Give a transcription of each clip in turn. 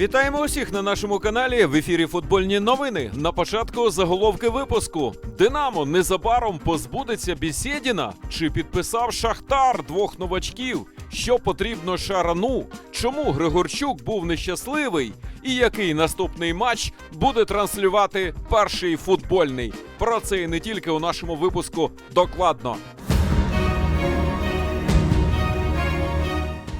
Вітаємо усіх на нашому каналі. В ефірі футбольні новини. На початку заголовки випуску. Динамо незабаром позбудеться Бісєдіна. Чи підписав Шахтар двох новачків? Що потрібно Шарану? Чому Григорчук був нещасливий? І який наступний матч буде транслювати перший футбольний? Про це і не тільки у нашому випуску докладно.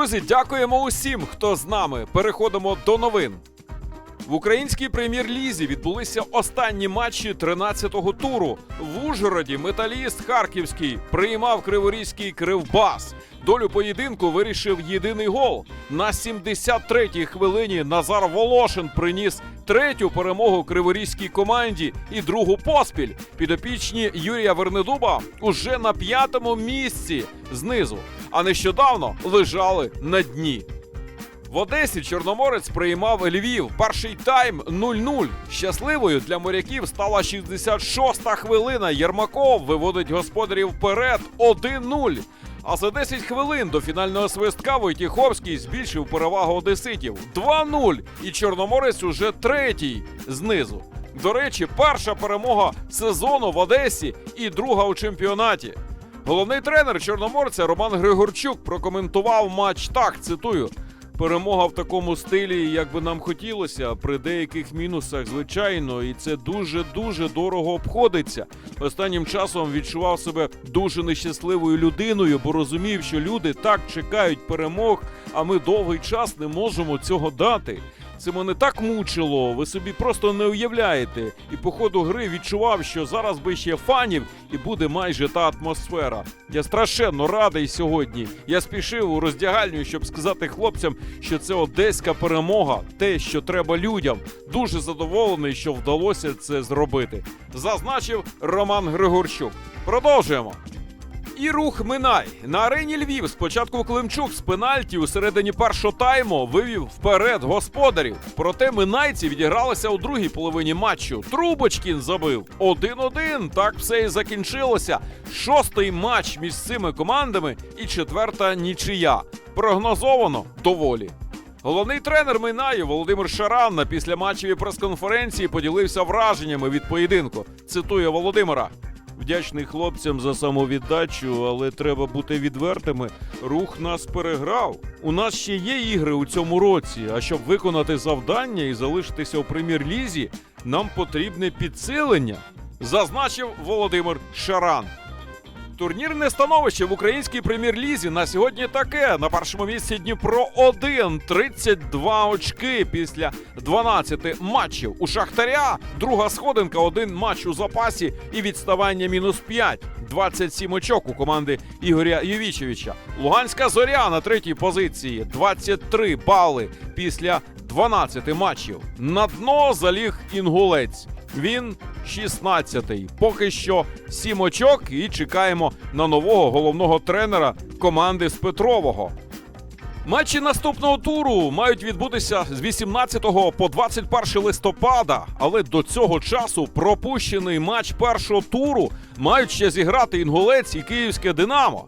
Друзі, дякуємо усім, хто з нами. Переходимо до новин. В українській прем'єр-лізі відбулися останні матчі 13-го туру. В Ужгороді металіст Харківський приймав Криворізький кривбас. Долю поєдинку вирішив єдиний гол. На 73-й хвилині Назар Волошин приніс третю перемогу криворізькій команді і другу поспіль. Підопічні Юрія Вернедуба уже на п'ятому місці знизу, а нещодавно лежали на дні. В Одесі Чорноморець приймав Львів. Перший тайм 0-0. Щасливою для моряків стала 66-та хвилина. Єрмаков виводить господарів вперед 1-0. А за 10 хвилин до фінального свистка Войтіховський збільшив перевагу одеситів 2-0. І Чорноморець уже третій знизу. До речі, перша перемога сезону в Одесі і друга у чемпіонаті. Головний тренер Чорноморця Роман Григорчук прокоментував матч так. Цитую. Перемога в такому стилі, як би нам хотілося, при деяких мінусах, звичайно, і це дуже дуже дорого обходиться. Останнім часом відчував себе дуже нещасливою людиною, бо розумів, що люди так чекають перемог, а ми довгий час не можемо цього дати. Це мене так мучило, ви собі просто не уявляєте. І по ходу гри відчував, що зараз би ще фанів і буде майже та атмосфера. Я страшенно радий сьогодні. Я спішив у роздягальню, щоб сказати хлопцям, що це одеська перемога, те, що треба людям. Дуже задоволений, що вдалося це зробити. Зазначив Роман Григорчук. Продовжуємо. І рух Минай на арені Львів. Спочатку Климчук з пенальті у середині першого тайму вивів вперед господарів. Проте минайці відігралися у другій половині матчу. Трубочкін забив 1-1. Так все і закінчилося. Шостий матч між цими командами і четверта нічия. Прогнозовано доволі. Головний тренер Минаю Володимир Шаран на післяматчевій прес-конференції поділився враженнями від поєдинку. Цитує Володимира. Вдячний хлопцям за самовіддачу, але треба бути відвертими. Рух нас переграв. У нас ще є ігри у цьому році. А щоб виконати завдання і залишитися у прем'єр-лізі, нам потрібне підсилення, зазначив Володимир Шаран. Турнірне становище в українській прем'єр-лізі на сьогодні таке. На першому місці Дніпро 1, 32 очки після 12 матчів. У Шахтаря друга сходинка, один матч у запасі і відставання мінус 5. 27 очок у команди Ігоря Євічевича. Луганська зоря на третій позиції. 23 бали після 12 матчів. На дно заліг інгулець. Він 16-й. Поки що 7 очок і чекаємо на нового головного тренера команди з Петрового. Матчі наступного туру мають відбутися з 18 по 21 листопада, але до цього часу пропущений матч першого туру мають ще зіграти інгулець і київське Динамо.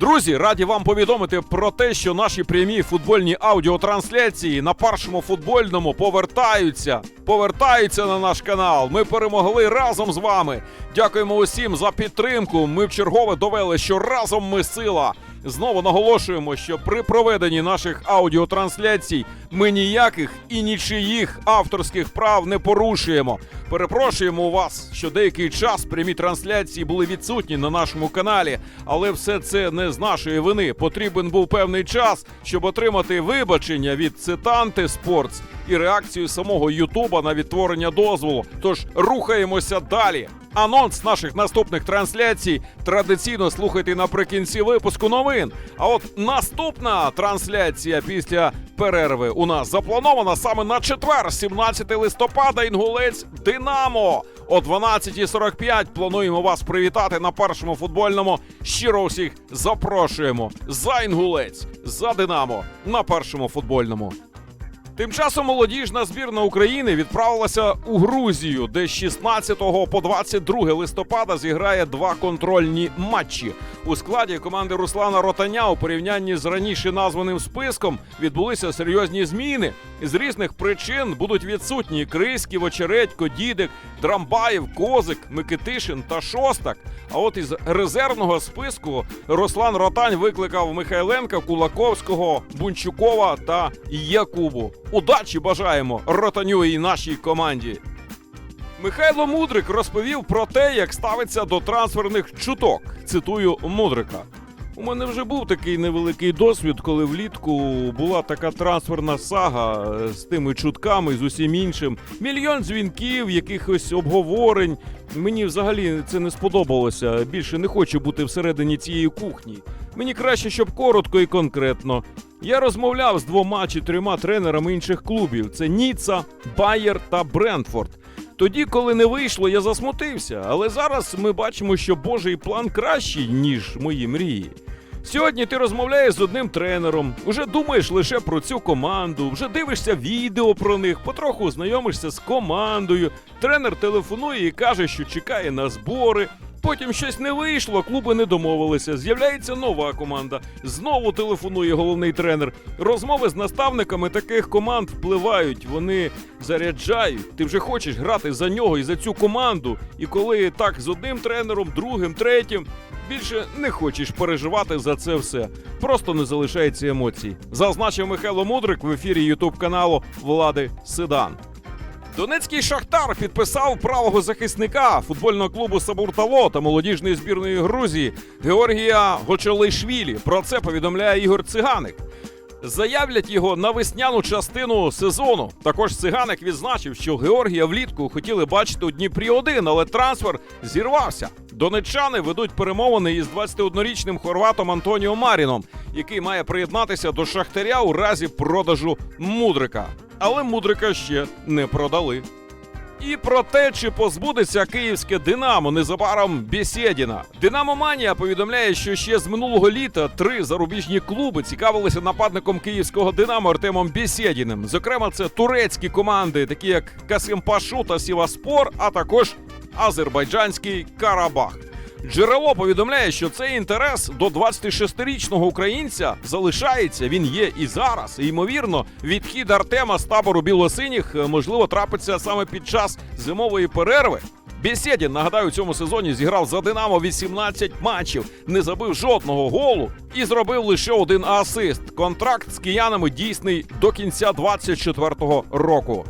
Друзі, раді вам повідомити про те, що наші прямі футбольні аудіотрансляції на першому футбольному повертаються. Повертаються на наш канал. Ми перемогли разом з вами. Дякуємо усім за підтримку. Ми в чергове довели, що разом ми сила. Знову наголошуємо, що при проведенні наших аудіотрансляцій ми ніяких і нічиїх авторських прав не порушуємо. Перепрошуємо вас, що деякий час прямі трансляції були відсутні на нашому каналі, але все це не з нашої вини. Потрібен був певний час, щоб отримати вибачення від цитанти Спортс і реакцію самого Ютуба на відтворення дозволу. Тож рухаємося далі. Анонс наших наступних трансляцій традиційно слухайте наприкінці випуску новин. А от наступна трансляція після перерви у нас запланована саме на четвер, 17 листопада. Інгулець Динамо. О 12.45 плануємо вас привітати на першому футбольному. Щиро всіх запрошуємо за інгулець, за Динамо на першому футбольному. Тим часом молодіжна збірна України відправилася у Грузію, де з 16 по 22 листопада зіграє два контрольні матчі. У складі команди Руслана Ротаня у порівнянні з раніше названим списком відбулися серйозні зміни. З різних причин будуть відсутні Криськів, Очередько, Дідик, Драмбаєв, Козик, Микитишин та Шостак. А от із резервного списку Руслан Ротань викликав Михайленка, Кулаковського, Бунчукова та Якубу. Удачі бажаємо Ротаню і нашій команді. Михайло Мудрик розповів про те, як ставиться до трансферних чуток. Цитую Мудрика. У мене вже був такий невеликий досвід, коли влітку була така трансферна сага е, з тими чутками, з усім іншим. Мільйон дзвінків, якихось обговорень. Мені взагалі це не сподобалося. Більше не хочу бути всередині цієї кухні. Мені краще, щоб коротко і конкретно. Я розмовляв з двома чи трьома тренерами інших клубів: це Ніца, Байер та Брентфорд. Тоді, коли не вийшло, я засмутився, але зараз ми бачимо, що Божий план кращий, ніж мої мрії. Сьогодні ти розмовляєш з одним тренером, уже думаєш лише про цю команду, вже дивишся відео про них, потроху знайомишся з командою. Тренер телефонує і каже, що чекає на збори. Потім щось не вийшло, клуби не домовилися. З'являється нова команда. Знову телефонує головний тренер. Розмови з наставниками таких команд впливають. Вони заряджають. Ти вже хочеш грати за нього і за цю команду. І коли так з одним тренером, другим, третім, більше не хочеш переживати за це все. Просто не залишається емоцій. Зазначив Михайло Мудрик в ефірі Ютуб каналу Влади Седан. Донецький Шахтар підписав правого захисника футбольного клубу Сабуртало та молодіжної збірної Грузії Георгія Гочолишвілі. Про це повідомляє Ігор Циганик. Заявлять його на весняну частину сезону. Також циганик відзначив, що Георгія влітку хотіли бачити у Дніпрі 1 але трансфер зірвався. Донеччани ведуть перемовини із 21-річним хорватом Антоніо Маріном, який має приєднатися до Шахтаря у разі продажу Мудрика. Але Мудрика ще не продали. І про те, чи позбудеться київське Динамо незабаром Бєсєдіна. Динамо Манія повідомляє, що ще з минулого літа три зарубіжні клуби цікавилися нападником київського Динамо Артемом Бєсєдіним. Зокрема, це турецькі команди, такі як Касимпашу та Сіваспор, а також азербайджанський Карабах. Джерело повідомляє, що цей інтерес до 26-річного українця залишається. Він є і зараз. І, ймовірно, відхід Артема з табору білосиніх е, можливо трапиться саме під час зимової перерви. Бєсєдін, нагадаю, цьому сезоні зіграв за Динамо 18 матчів, не забив жодного голу і зробив лише один асист. Контракт з киянами дійсний до кінця 24-го року.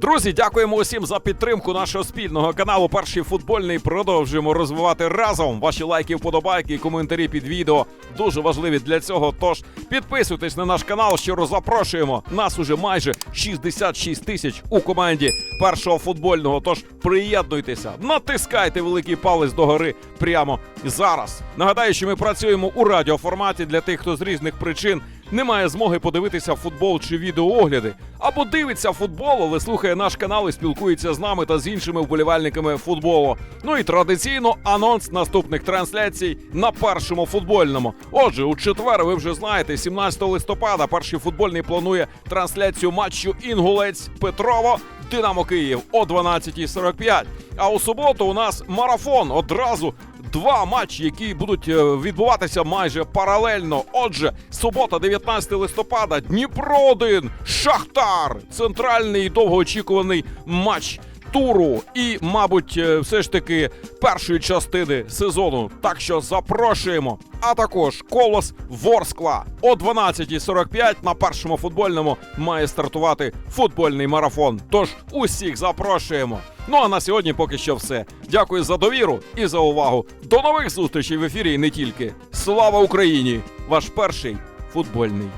Друзі, дякуємо усім за підтримку нашого спільного каналу. Перший футбольний продовжуємо розвивати разом. Ваші лайки, вподобайки і коментарі під відео дуже важливі для цього. Тож підписуйтесь на наш канал. Щиро запрошуємо. Нас уже майже 66 тисяч у команді першого футбольного. Тож приєднуйтеся, натискайте великий палець догори прямо зараз. Нагадаю, що ми працюємо у радіоформаті для тих, хто з різних причин не має змоги подивитися футбол чи відеоогляди, або дивиться футбол, але слухає наш канал і спілкується з нами та з іншими вболівальниками футболу. Ну і традиційно анонс наступних трансляцій на першому футбольному. Отже, у четвер ви вже знаєте, 17 листопада перший футбольний планує трансляцію матчу Інгулець Петрово. Динамо Київ о 12.45. А у суботу у нас марафон одразу два матчі, які будуть е, відбуватися майже паралельно. Отже, субота, 19 листопада, Дніпро 1, Шахтар. Центральний і довгоочікуваний матч туру і, мабуть, е, все ж таки першої частини сезону. Так що запрошуємо. А також колос Ворскла о 12.45 на першому футбольному має стартувати футбольний марафон. Тож усіх запрошуємо. Ну а на сьогодні поки що все. Дякую за довіру і за увагу. До нових зустрічей в ефірі і не тільки. Слава Україні! Ваш перший футбольний